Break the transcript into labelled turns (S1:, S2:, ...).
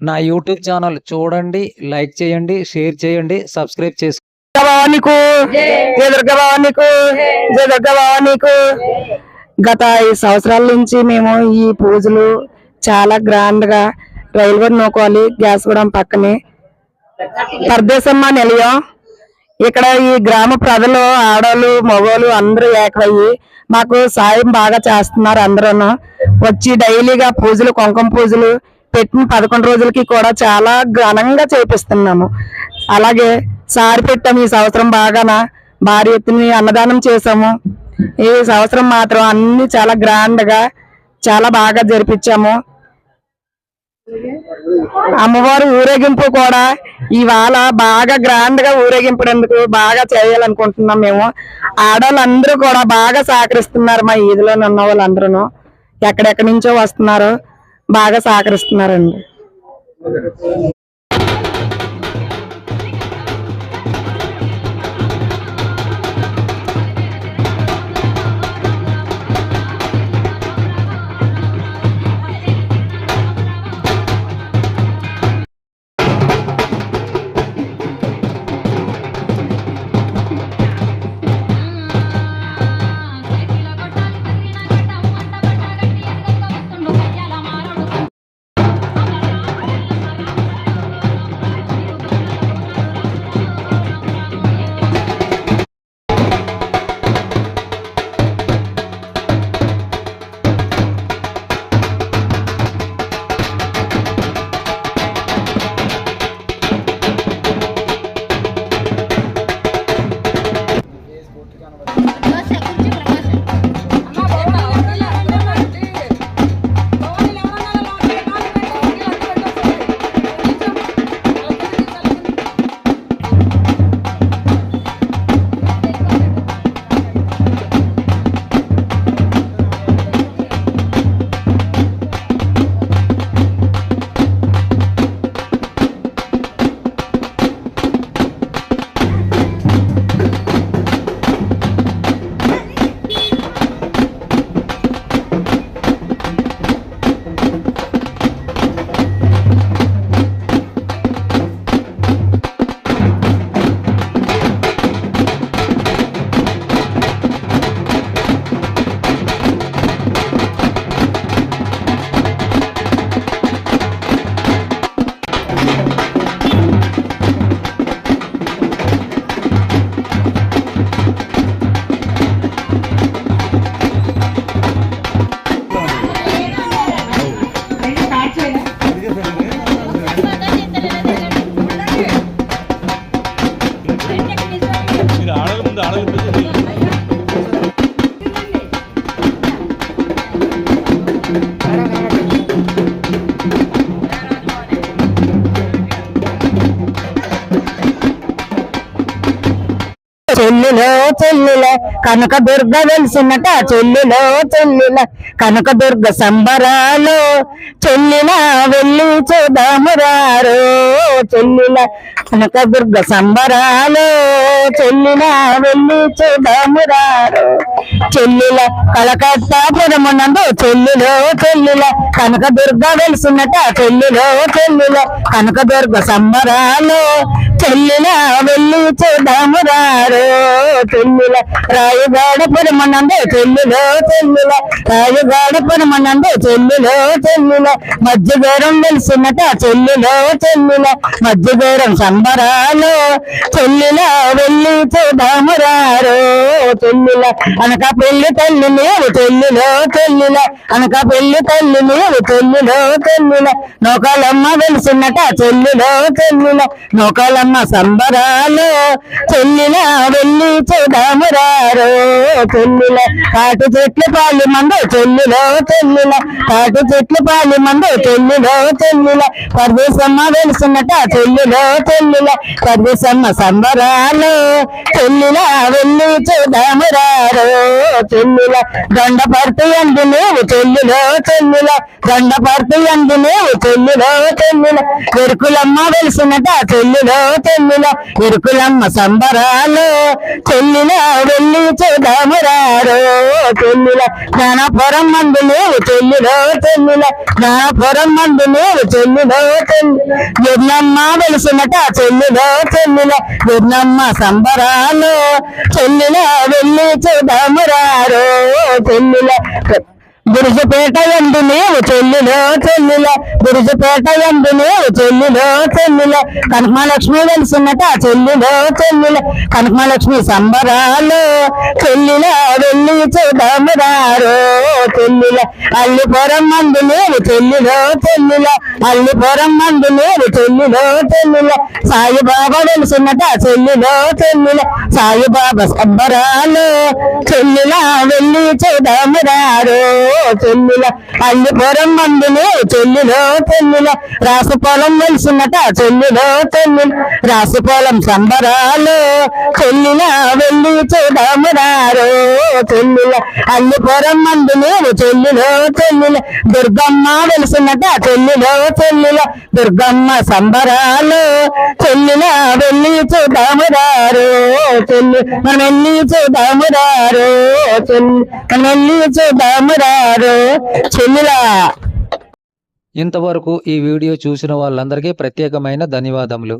S1: నా YouTube channel చూడండి like చేయండి షేర్ చేయండి సబ్స్క్రైబ్ చేసుకోండి
S2: గత ఐదు సంవత్సరాల నుంచి మేము ఈ పూజలు చాలా గ్రాండ్గా రైల్వే నూకోవాలి గ్యాస్ కూడా పక్కనే. పరదేశమ్మ నిలయం. ఇక్కడ ఈ గ్రామ ప్రజలు ఆడవాళ్ళు మగవాళ్ళు అందరూ ఏకమయ్యి మాకు సాయం బాగా చేస్తున్నారు అందరూను. వచ్చి డైలీగా పూజలు కుంకుమ పూజలు పెట్టిన పదకొండు రోజులకి కూడా చాలా ఘనంగా చేపిస్తున్నాము. అలాగే సారి పెట్టాము ఈ సంవత్సరం బాగాన. భారీ అన్నదానం చేసాము ఈ సంవత్సరం మాత్రం అన్ని చాలా గ్రాండ్గా చాలా బాగా జరిపించాము. అమ్మవారు ఊరేగింపు కూడా ఇవాళ బాగా గ్రాండ్గా ఊరేగింపడానికి బాగా చేయాలనుకుంటున్నాం మేము. ఆడవాళ్ళందరూ కూడా బాగా సహకరిస్తున్నారు మా ఈదిలో ఉన్న వాళ్ళందరూ ఎక్కడెక్కడి నుంచో వస్తున్నారు. బాగా సహకరిస్తున్నారండి. చెల్లిలో చెల్లిల కనక దుర్గ వెలిసినట చెల్లిలో చెల్లిల కనక దుర్గ సంబరాలు చెల్లిల వెళ్ళి చూదామురారు చెల్లిల కనక దుర్గ సంబరాలు చెల్లిల వెళ్ళి చూదామురారు చెల్లిల కలకత్తాపురమునందు చెల్లిలో చెల్లిల కనక దుర్గ వెలిసినట చెల్లిలో చెల్లిల కనక దుర్గ సంబరాలు చెల్లిల వెళ్ళి చూదామురారు చెల్లిల రాయుగాడ పురమనందు చెల్లిలో చెల్లిల రాయుగాడ పురమనందు చెల్లిలో చెల్లిల. మధ్యగూరం వెలిసినట చెల్లిలో చెల్లిల. మధ్యగూరం సంబరాలు. చెల్లిల వెళ్ళి చూదామురారు చెల్లిల అనక పెళ్ళి తల్లి నీవు చెల్లిలో చెల్లిల. అనక పెళ్ళి తల్లి నీవు చెల్లిలో చెల్లిల. నౌకలమ్మ వెలిసినట చెల్లిలో చెల్లిల. నౌకలమ్మ సంబరాలు చెల్లిల వెళ్ళి చూడమురారు చెల్లిల కాటు చెట్లు పాలి మందు చెల్లిలో చెల్లిల కాటు చెట్లు పాలి మందు చెల్లిలో చెల్లిల పరదేశమ్మ వెలుసున్నట చెల్లిలో చెల్లిల పరదేశమ్మ సంబరాలు చెల్లిల వెళ్ళి చూడమురారు చెల్లిల దండపర్తి అంది నువ్వు చెల్లిలో చెల్లిల దండపర్తి అంది నువ్వు చెల్లిలో చెల్లిల వెరుకులమ్మ వెలుసున్నట చెల్లిలో చెల్లిల ఇరుకులమ్మ సంబరాలు చెల్లిల వెళ్ళి చూడమురారో చెల్లిల జ్ఞానపురం మందు లేవు చెల్లిలో చెల్లిల జ్ఞానపురం మందు లేవు చెల్లిలో చెల్లి ఎన్నమ్మ వెలుసునట చెల్లిలో చెల్లిల ఎన్నమ్మ సంబరాలు చెల్లిల వెళ్ళి చూడమురారో చెల్లిల గురుజపేట ఎందుని చెల్లిలో చెల్లిల. గురుజపేట ఎందుని చెల్లిలో చెల్లిల. కనకమలక్ష్మి వెలుసున్నట చెల్లిలో చెల్లిల. కనకమలక్ష్మి సంబరాలు చెల్లిల వెళ్ళి చూడమురారు చెల్లిల. అల్లిపురం మందు నీవు చెల్లిలో చెల్లిల. అల్లిపురం మందు నీవు చెల్లిలో చెల్లిల. సాయిబాబా వెలుసున్నట చెల్లిలో చెల్లిల. సాయిబాబా సంబరాలు చెల్లిల వెళ్ళి చూడమురారో చెల్లిల అల్లిపురం మందులు చెల్లిలో చెల్లిల. రాసుపొలం వెలిసినట చెల్లిలో చెల్లిల. రాసపోలం సంబరాలు చెల్లిల వెళ్ళి చూడమురారో చెల్లిల. అల్లిపురం మందులు చెల్లిలో చెల్లిల. దుర్గమ్మ వెలిసినట చెల్లిలో చెల్లిల. దుర్గమ్మ సంబరాలు చెల్లిల వెళ్ళి చూడమురారు చెల్లి మనం వెళ్ళి చూడమురారు చెల్లి మనం వెళ్ళి చూడమురారు చెల్లిలా.
S1: ఇంతవరకు ఈ వీడియో చూసిన వాళ్ళందరికీ ప్రత్యేకమైన ధన్యవాదములు.